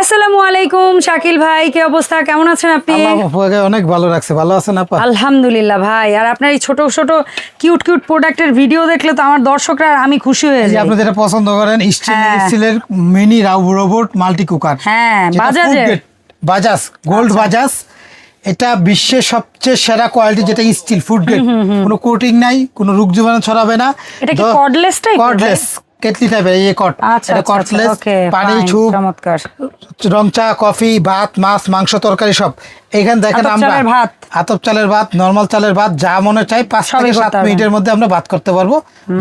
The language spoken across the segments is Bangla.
আসসালামু আলাইকুম শাকিল ভাই কি অবস্থা? কেমন আছেন আপনি? অনেক ভালো রাখছে। ভালো আছেন আপা? আলহামদুলিল্লাহ ভাই। আর আপনার এই ছোট ছোট কিউট কিউট প্রোডাক্টের ভিডিও দেখলে তো আমার দর্শকরা আর আমি খুশি হয়ে যাই। আপনি যেটা পছন্দ করেন। স্টিলের মিনি রোবট মাল্টি কুকার হ্যাঁ, বাজাজের। বাজাজ গোল্ড। বাজাজ এটা বিশ্বের সবচেয়ে সেরা কোয়ালিটি যেটা স্টিল ফুড গ্রেড কোনো কোটিং নাই কোনো রোগ জীবাণু ছড়াবে না। এটা কি type কর্ডলেস কেটলি টাইপের এই কট আচ্ছা এটা কটলেস পানি ছুপ চমৎকার। রং চা কফি ভাত মাছ মাংস তরকারি সব। এখানে দেখেন আমরা চালের ভাত। আতপ চালের ভাত নর্মাল চালের ভাত যা মনে চাই পাঁচ থেকে সাত মিনিটের মধ্যে আমরা ভাত করতে পারব।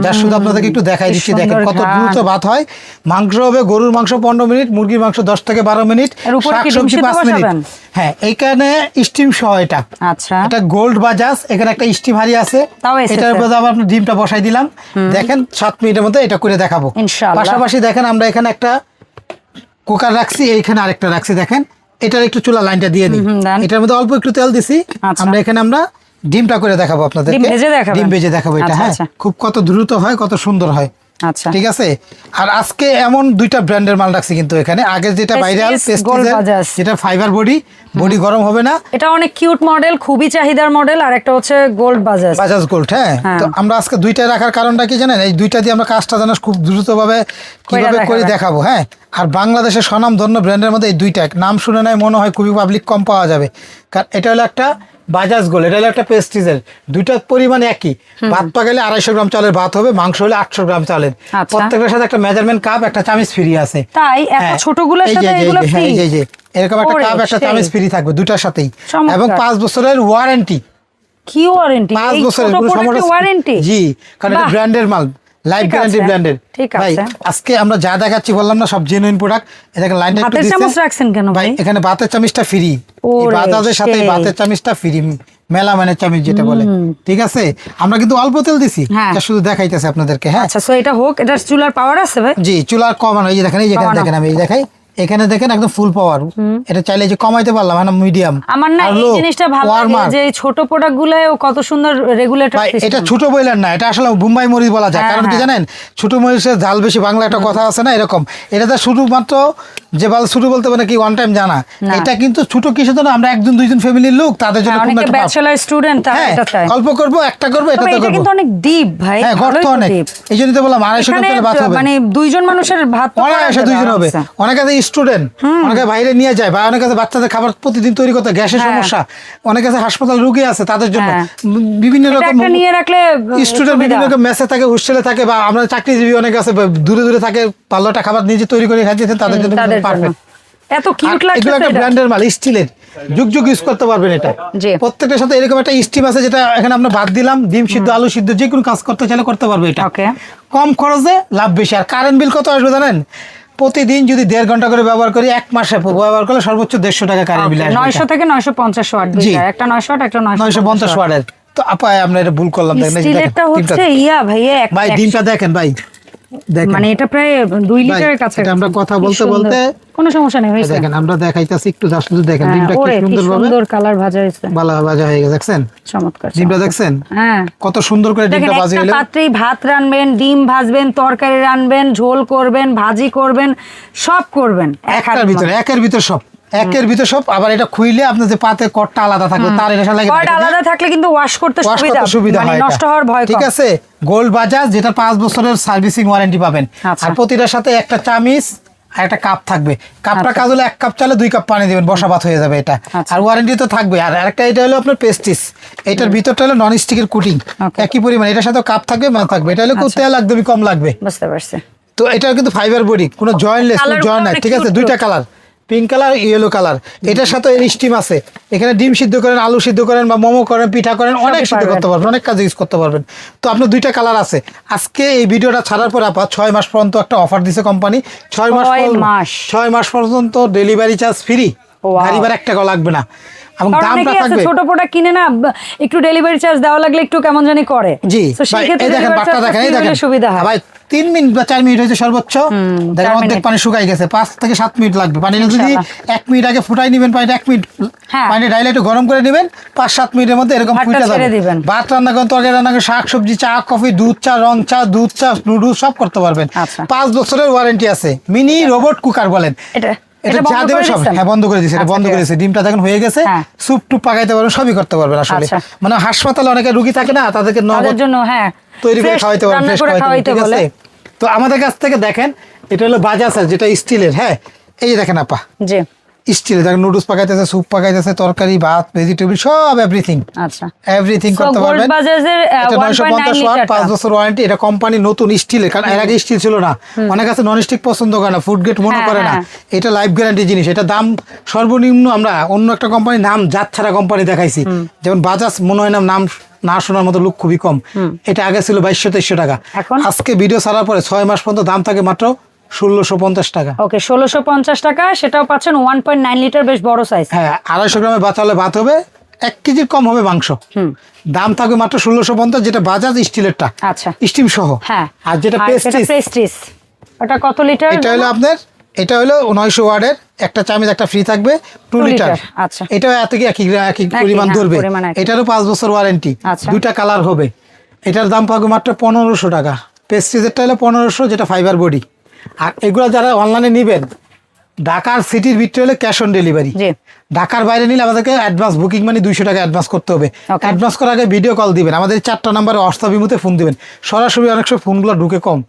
যা শুধু আপনাদেরকে একটু দেখাই দিচ্ছি দেখেন কত দ্রুত ভাত হয়। মাংস হবে গরুর মাংস পনেরো মিনিট মুরগির মাংস দশ থেকে বারো মিনিট উপরে শাকসবজি পাঁচ মিনিট। হ্যাঁ এইখানে স্টিম সহ এটা। আচ্ছা। এটা গোল্ড বাজাজ এখানে একটা স্টিম হাড়ি আছে। এটার মধ্যে আবার আপনি ডিমটা বসাই দিলাম। দেখেন সাত মিনিটের মধ্যে এটা করে দেখাবো। পাশাপাশি দেখেন আমরা এখানে একটা কুকার রাখছি এইখানে আরেকটা রাখছি দেখেন। এটার একটু চুলা লাইনটা দিয়ে দিই এটার মধ্যে অল্প একটু তেল দিছি। আচ্ছা। আমরা এখানে আমরা ডিমটা করে দেখাবো আপনাদের ডিম ভেজে দেখাবো এটা আচ্ছা, হ্যাঁ। আচ্ছা। খুব কত দ্রুত হয় কত সুন্দর হয়। আচ্ছা। ঠিক আছে? আর আজকে এমন দুইটা ব্র্যান্ডের মাল রাখছি কিন্তু এখানে। আগে যেটা ভাইরাল যেটা ফাইবার বডি বডি গরম হবে না। এটা অনেক কিউট মডেল খুবই চাহিদার মডেল আর একটা হচ্ছে গোল্ড বাজাজ। বাজাজ গোল্ড হ্যাঁ। হ্যাঁ। তো আমরা আজকে দুইটা রাখার কারণটা কি জানেন? এই দুইটা দিয়ে আমরা কাজটা যেন খুব দ্রুতভাবে কীভাবে করে দেখাবো হ্যাঁ। আর বাংলাদেশের স্বনাম ধন্য ব্র্যান্ডের মধ্যে এই দুইটা নাম শুনে নেয় মনে হয় খুবই পাবলিক কম পাওয়া যাবে। কারণ এটা হলো একটা বাজাজ গোল এটা হলো একটা পেস্টিজের দুইটার পরিমাণ একই। ভাত পাকালে আড়াইশো গ্রাম চালের ভাত হবে মাংস হলে আটশো গ্রাম চালের। আচ্ছা। প্রত্যেকটার সাথে একটা মেজারমেন্ট কাপ একটা চামিচ ফ্রি আছে। তাই এত হ্যাঁ, ছোটগুলোর সাথে এগুলো হ্যাঁ? এই যে, এরকম একটা কাপ একটা। চামিচ ফ্রি থাকবে দুটার সাথেই। এবং পাঁচ বছরের ওয়ারেন্টি কি ওয়ারেন্টি পাঁচ বছরের ছোট সমস্যা ওয়ারেন্টি জি কারণ এটা ব্র্যান্ডের মাল। লাইফ গ্যারান্টি ব্র্যান্ডের ঠিক ভাই আছে। আজকে আমরা যা দেখাচ্ছি বললাম না সব জেনুইন প্রোডাক্ট লাইনটা একটু ভাতের চামচ রাখছেন কেন ভাই? এখানে ভাতের চামচটা ফ্রি এই বাতাসের সাথে চামচটা ফ্রি মেলা মানে চামচ যেটা বলে। ঠিক আছে? আমরা কিন্তু অল্প তেল দিছি। এটা শুধু দেখাইতেছে আপনাদেরকে হ্যাঁ? আচ্ছা সো এটা হোক এটা চুলার পাওয়ার আছে ভাই? জি চুলার কমানো এই যে দেখেন এই যে। দেখেন আমি এই দেখাই। এখানে দেখেন একদম ফুল পাওয়ার এটা চাইলে যে কমাইতে পারলাম মানে মিডিয়াম আমার না এই জিনিসটা ভালো লাগে যে ছোট প্রোডাক্টগুলো কত সুন্দর রেগুলেটর এটা ছোট বইলের না এটা আসলে বোম্বাই মরিচ বলা যায়। হ্যাঁ, কারণ কি হ্যাঁ। জানেন ছোট মরিচের ঝাল বেশি বাংলা একটা কথা আছে না এরকম। এটাতে শুধুমাত্র যে বাল ছোট বলতে পারে কি ওয়ান টাইম জানা। এটা কিন্তু ছোট কিসের জন্য? আমরা একজন দুইজন ফ্যামিলির লোক তাদের জন্য খুব একটা পাপ। ব্যাচেলর স্টুডেন্ট তারা হ্যাঁ এটা চায়। অল্প করব একটা করব এটা করব। কিন্তু অনেক ডিপ ভাই। হ্যাঁ গর্ত তো অনেক। deep। এই জন্য তো বললাম আড়াইশো গ্রাম ভাত হবে। মানে দুইজন মানুষের ভাত তো করা অনায়াসে দুইজন হবে। অনেক আছে স্টুডেন্ট অনেকে বাইরে নিয়ে যায় বা অনেক বাচ্চাদের খাবার প্রতিদিন তৈরি করতে গ্যাসের হ্যাঁ। সমস্যা। অনেক আছে হাসপাতাল রুগী আছে তাদের জন্য। হ্যাঁ। বিভিন্ন রকম নিয়ে রাখলে স্টুডেন্ট বিভিন্ন রকম মেসে থাকে হোস্টেলে থাকে বা আমরা চাকরিজীবী অনেক আছে দূরে দূরে থাকে পাল্লাটা খাবার নিজে তৈরি করে খাইতেছেন তাদের জন্য পারফেক্ট এত কিউট লাগছে এগুলো একটা ব্র্যান্ডের মাল স্টিলের যুগ যুগ ইউজ করতে পারবেন এটা। জি। প্রত্যেকটার সাথে এরকম একটা স্টিম আছে যেটা এখানে আমরা ভাত দিলাম ডিম সিদ্ধ আলু সিদ্ধ যে কোনো কাজ করতে চাইলে করতে পারবে এটা। কম খরচে লাভ বেশি। আর কারেন্ট বিল কত আসবে জানেন? প্রতিদিন যদি দেড় ঘণ্টা করে ব্যবহার করি এক মাসে ব্যবহার করলে সর্বোচ্চ দেড়শো টাকা কারেন্ট বিল আসবে নয়শো থেকে নয়শো পঞ্চাশ ওয়াট জি। একটা নয়শো ওয়াট একটা নয়শো পঞ্চাশ ওয়াটের। তো আপা আমরা এটা ভুল করলাম দেখেন, হচ্ছে ইয়া ভাইয়া ভাই ডিমটা দেখেন ভাই। মানে এটা প্রায় দুই লিটারের কাছে এটা আমরা কথা বলতে। বলতে- কোনো সমস্যা নেই হয়েছে। দেখেন আমরা দেখাইতেছি একটু জাস্ট শুধু দেখেন হ্যাঁ, ডিমটা কি সুন্দর ভাবে সুন্দর কালার ভাজা হয়েছে। ভালো ভাজা হয়ে গেছে দেখছেন? চমৎকার ডিমটা। দেখছেন? হ্যাঁ। কত সুন্দর করে ডিমটা ভাজি হলো পাত্রেই ভাত রানবেন ডিম ভাজবেন তরকারি রানবেন ঝোল করবেন ভাজি করবেন সব করবেন। এক একটার হাতের ভিতরে একের ভিতর সব। একের ভিতর সব আবার এটা খুইলে আপনার যে পাতে কটটা আলাদা থাকবে তার এটা লাগে কর্ড আলাদা থাকলে কিন্তু ওয়াশ করতে সুবিধা সুবিধা মানে হয় নষ্ট হওয়ার ভয় ঠিক আছে? গোল্ড বাজাজ যেটা পাঁচ বছরের সার্ভিসিং ওয়ারেন্টি পাবেন। আচ্ছা। আর প্রতিটার সাথে একটা চামিচ আর একটা কাপ থাকবে। কাপটা আচ্ছা। কাজ হলে এক কাপ চালে দুই কাপ পানি দিবেন বসা ভাত হয়ে যাবে এটা। আচ্ছা। আর ওয়ারেন্টি তো থাকবে। আর আরেকটা এটা হলো আপনার পেস্টিস এটার ভিতরটা হলো নন স্টিকের কুটিং একই পরিমাণ এটার সাথে কাপ থাকবে মানে থাকবে? এটা হলো। তেল একদমই কম লাগবে। বুঝতে পারছি। তো এটা কিন্তু ফাইবার বডি কোনো জয়েন্টলেস জয়েন্ট নাই ঠিক আছে? দুইটা colour pink colour yellow colour এটার সাথে স্টিম আছে। এখানে ডিম সিদ্ধ করেন আলু সিদ্ধ করেন বা মোমো করেন পিঠা করেন অনেক সিদ্ধ করতে পারবেন। অনেক কাজ ইউজ করতে পারবেন। তো আপনার দুইটা কালার আছে। আজকে এই ভিডিওটা ছাড়ার পর আপা ছয় মাস পর্যন্ত একটা অফার দিছে কোম্পানি ছয় মাস ছয় মাস। পর্যন্ত ডেলিভারি চার্জ ফ্রি একটা গাড়ি ভাড়া এক টাকাও লাগবে না। এবং দামটা থাকবে ছোট প্রোডাক্ট কিনে না একটু ডেলিভারি চার্জ দেওয়া লাগলে একটু কেমন জানি করে। জি এই দেখেন বাটটা দেখেন এই দেখেন। সুবিধা হয়। ভাই তিন মিনিট বা চার মিনিট হয়েছে সর্বোচ্চ। দেখেন অর্ধেক পানি শুকাই গেছে। পাঁচ থেকে সাত মিনিট লাগবে। পানি যদি এক মিনিট আগে ফুটাই নেবেন পানিটা এক মিনিট হ্যাঁ। পানি ডাইলে একটু গরম করে নেবেন পাঁচ সাত মিনিটের মধ্যে এরকম ফুটে যাবে। ভাত রান্না করেন তরকারি রান্না করেন শাক সবজি চা কফি দুধ চা রং চা দুধ চা নুডলস সব করতে পারবেন। আচ্ছা। পাঁচ বছরের ওয়ারেন্টি আছে। মিনি রোবট কুকার বলেন। এটা এটা যা দেবে সব হ্যাঁ বন্ধ করে দিয়েছে এটা আচ্ছা, বন্ধ করে দিয়েছে। ডিমটা দেখেন হয়ে গেছে। হ্যাঁ। স্যুপ টুপ পাকাইতে পারবেন সবই করতে পারবেন আসলে। আচ্ছা। মানে হাসপাতালে অনেকে রুগী থাকে না তাদেরকে তাদের নগদ জন্য হ্যাঁ তৈরি করে খাওয়াইতে পারবেন ফ্রেশ খাওয়াইতে ঠিক আছে? তো আমাদের কাছ থেকে দেখেন এটা হলো বাজাজ যেটা স্টিলের হ্যাঁ? এই যে দেখেন আপা। জি। স্টিলের দেখেন নুডলস পাকাইতেছে স্যুপ পাকাইতেছে তরকারি ভাত ভেজিটেবল সব এভরিথিং আচ্ছা। এভরিথিং করতে পারবেন। এটা 950 ওয়াট লিটারটা। পাঁচ বছর ওয়ারেন্টি এটা কোম্পানি নতুন স্টিলের কারণ এর আগে স্টিল ছিল না। অনেক আছে নন স্টিক পছন্দ করে না ফুড গ্রেড মনে হ্যাঁ, করে না। হ্যাঁ। এটা লাইফ গ্যারান্টি জিনিস এটা দাম সর্বনিম্ন আমরা অন্য একটা কোম্পানির নাম জাত ছাড়া কোম্পানি দেখাইছি। যেমন বাজাজ মনে হয় না নাম না শোনার মতো লোক খুবই কম। এটা আগে ছিল বাইশশো তেইশশো টাকা। আজকে ভিডিও ছাড়ার পরে ছয় মাস পর্যন্ত দাম থাকে মাত্র ষোলোশো পঞ্চাশ টাকা। ওকে ষোলোশো পঞ্চাশ টাকা সেটাও পাচ্ছেন ওয়ান পয়েন্ট নাইন লিটার বেশ বড় সাইজ হ্যাঁ আড়াইশো গ্রামে ভাত হবে এক কেজির কম হবে মাংস। দাম থাকবে মাত্র ষোলোশো পঞ্চাশ যেটা বাজাজ স্টিলেরটা আচ্ছা। স্টিম সহ। হ্যাঁ। আর যেটা পেস্টিস ওটা কত লিটার এটা হলো আপনার এটা হলো নয়শো ওয়ার্ডের একটা চামিচ একটা ফ্রি থাকবে টু লিটার আচ্ছা। এটাও এত কি একই একই পরিমাণ হ্যাঁ, ধরবে। এটারও পাঁচ বছর ওয়ারেন্টি আচ্ছা। দুইটা কালার হবে। এটার দাম পাবে মাত্র পনেরোশো টাকা। পেস্টিজেরটা হলো পনেরোশো যেটা ফাইবার বডি আর এগুলো যারা অনলাইনে নেবেন ঢাকার সিটির ভিতরে হলে ক্যাশ অন ডেলিভারি ঢাকার বাইরে নিলে আমাদেরকে অ্যাডভান্স বুকিং মানে দুইশো টাকা অ্যাডভান্স করতে হবে। অ্যাডভান্স করার আগে ভিডিও কল দিবেন। আমাদের চারটা নাম্বারে ইমুতে ফোন দিবেন। সরাসরি অনেক সময় ফোনগুলো ঢুকে কম।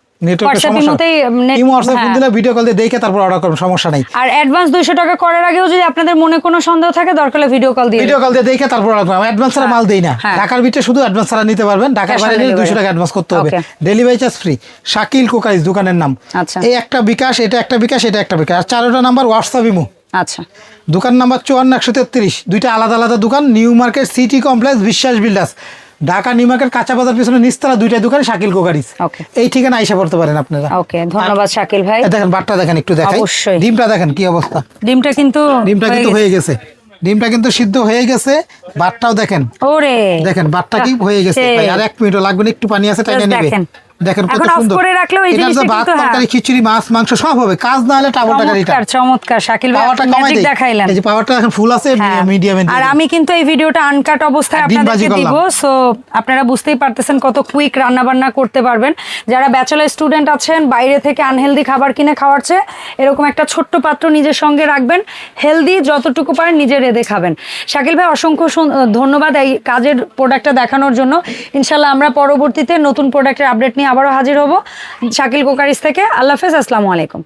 হ্যাঁ। ভিডিও কল দিয়ে তারপর অর্ডার করুন সমস্যা নাই। আর অ্যাডভান্স দুইশো টাকা করার আগেও যদি আপনাদের মনে কোনো সন্দেহ থাকে দরকার হলে ভিডিও কল দিয়ে ভিডিও কল দিয়ে দেখে তারপর অর্ডার করুন। অ্যাডভান্স ছাড়া মাল দেই না। হ্যাঁ। ঢাকার ভিতরে শুধু অ্যাডভান্স ছাড়া নিতে পারবেন। ঢাকার বাইরে নিলে দুইশো delivery। টাকা অ্যাডভান্স করতে হবে। ডেলিভারি চার্জ ফ্রি শাকিল কোকাইজ দোকানের নাম। আচ্ছা। এই একটা বিকাশ এটা একটা বিকাশ এটা একটা বিকাশ। আর চারোটা নাম্বার হোয়াটসঅ্যাপ ইমো আচ্ছা। দোকান নাম্বার চুয়ান্ন একশো তেত্রিশ। দুইটা আলাদা আলাদা দোকান। New market city complex Biswas builders Dhaka new market কাঁচা বাজার পিছনে নিস্তারা দুইটা দোকানে শাকিল কোকারিস। এই ঠিকানা আইসা পড়তে পারেন আপনারা। ওকে ধন্যবাদ শাকিল ভাই। দেখেন বাটটা দেখেন একটু দেখেন অবশ্যই। ডিমটা দেখেন কি অবস্থা। ডিমটা কিন্তু ডিমটা কিন্তু হয়ে গেছে। ডিমটা কিন্তু সিদ্ধ হয়ে গেছে বাটটাও দেখেন। ওরে। দেখেন বাটটা কি হয়ে গেছে। ভাই আর এক মিনিট লাগবে না একটু পানি আছে টাইনা নেবে। নেবে দেখেন। কত সুন্দর। করে রাখলেও এই জিনিসটা কিন্তু, হ্যাঁ। তরকারি খিচুড়ি মাছ মাংস সব হবে। কাজ না হলে টাবল টাকারিটা চমৎকার চমৎকার। শাকিল ভাই আপনি দেই। দেখাইলেন। এই যে পাওয়ারটা এখন ফুল আছে হ্যাঁ। মিডিয়ামে আর আমি কিন্তু এই ভিডিওটা আনকাট অবস্থায় আপনাদেরকে দিব সো আপনারা বুঝতেই পারতেছেন কত কুইক রান্না বান্না করতে পারবেন। যারা ব্যাচেলার স্টুডেন্ট আছেন বাইরে থেকে আনহেলদি খাবার কিনে খাওয়ার চেয়ে এরকম একটা ছোট্ট পাত্র নিজের সঙ্গে রাখবেন হেলদি যতটুকু পারেন নিজে রেঁধে খাবেন। শাকিল ভাই অসংখ্য ধন্যবাদ এই কাজের প্রোডাক্টটা দেখানোর জন্য। ইনশাল্লাহ আমরা পরবর্তীতে নতুন প্রোডাক্টের আপডেট নিয়ে আবারও হাজির হব শাকিল কোকারিস থেকে। আল্লাহ হাফেজ আসসালামু আলাইকুম।